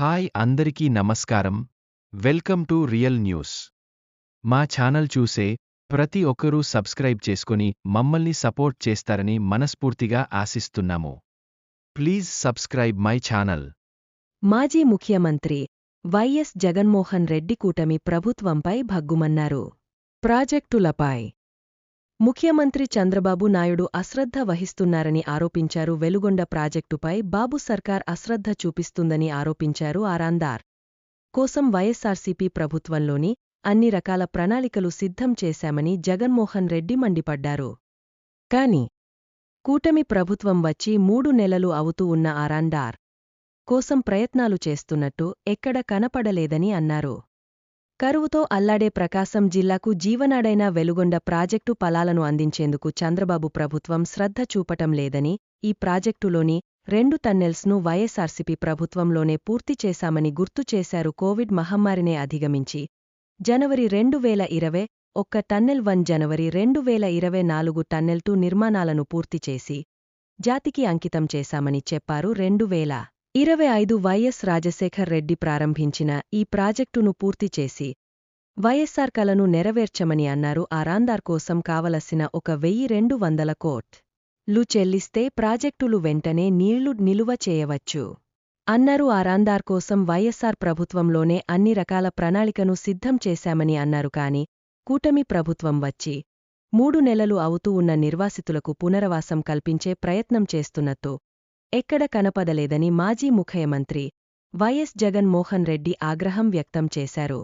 Hi అందరికీ నమస్కారం. Welcome to real news. మా ఛానల్ చూసే ప్రతి ఒక్కరూ సబ్స్క్రైబ్ చేసుకుని మమ్మల్ని సపోర్ట్ చేస్తారని మనస్ఫూర్తిగా ఆశిస్తున్నాము. Please subscribe my channel. మాజీ ముఖ్యమంత్రి వైఎస్ జగన్మోహన్ రెడ్డి కూటమి ప్రభుత్వంపై భగ్గుమన్నారు. ప్రాజెక్టులపై ముఖ్యమంత్రి చంద్రబాబు నాయుడు అశ్రద్ధ వహిస్తున్నారని ఆరోపించారు. వెలుగొండ ప్రాజెక్టుపై బాబు సర్కార్ అశ్రద్ధ చూపిస్తుందని ఆరోపించారు ఆరాందార్. కోసం వైఎస్సార్సీపీ ప్రభుత్వంలోని అన్ని రకాల ప్రణాళికలు సిద్ధం చేశామని జగన్మోహన్ రెడ్డి మండిపడ్డారు. కాని కూటమి ప్రభుత్వం వచ్చి మూడు నెలలు అవుతూ ఉన్న ఆరాండార్ కోసం ప్రయత్నాలు చేస్తున్నట్టు ఎక్కడ కనపడలేదని అన్నారు. కరువుతో అల్లాడే ప్రకాశం జిల్లాకు జీవనాడైన వెలుగొండ ప్రాజెక్టు ఫలాలను అందించేందుకు చంద్రబాబు ప్రభుత్వం శ్రద్ధ చూపటం లేదని ఈ ప్రాజెక్టులోని రెండు టన్నెల్స్ను వైఎస్ఆర్సీపీ ప్రభుత్వంలోనే పూర్తి చేశామని గుర్తు చేశారు కోవిడ్ మహమ్మారినే అధిగమించి. జనవరి రెండు వేల ఇరవై ఒక్క టన్నెల్ వన్ జనవరి రెండు వేల ఇరవై నాలుగు టన్నెల్ టూ నిర్మాణాలను పూర్తి చేసి జాతికి అంకితం చేశామని చెప్పారు రెండు వేల ఇరవై ఐదు వైఎస్ రాజశేఖర్ రెడ్డి ప్రారంభించిన ఈ ప్రాజెక్టును పూర్తి చేసి వైఎస్సార్ కలను నెరవేర్చమని అన్నారు. ఆరాందార్ కోసం కావలసిన ఒక వెయ్యి రెండు వందల కోట్లు చెల్లిస్తే ప్రాజెక్టులు వెంటనే నీళ్ళు నిలువ చేయవచ్చు అన్నారు. ఆరాందార్ కోసం వైఎస్సార్ ప్రభుత్వంలోనే అన్ని రకాల ప్రణాళికను సిద్ధం చేశామని అన్నారు. కాని కూటమి ప్రభుత్వం వచ్చి మూడు నెలలు అవుతూ ఉన్న నిర్వాసితులకు పునరవాసం కల్పించే ప్రయత్నం చేస్తున్నట్టు ఎక్కడ కనపడలేదని మాజీ ముఖ్యమంత్రి వైఎస్ జగన్ మోహన్ రెడ్డి ఆగ్రహం వ్యక్తం చేశారు.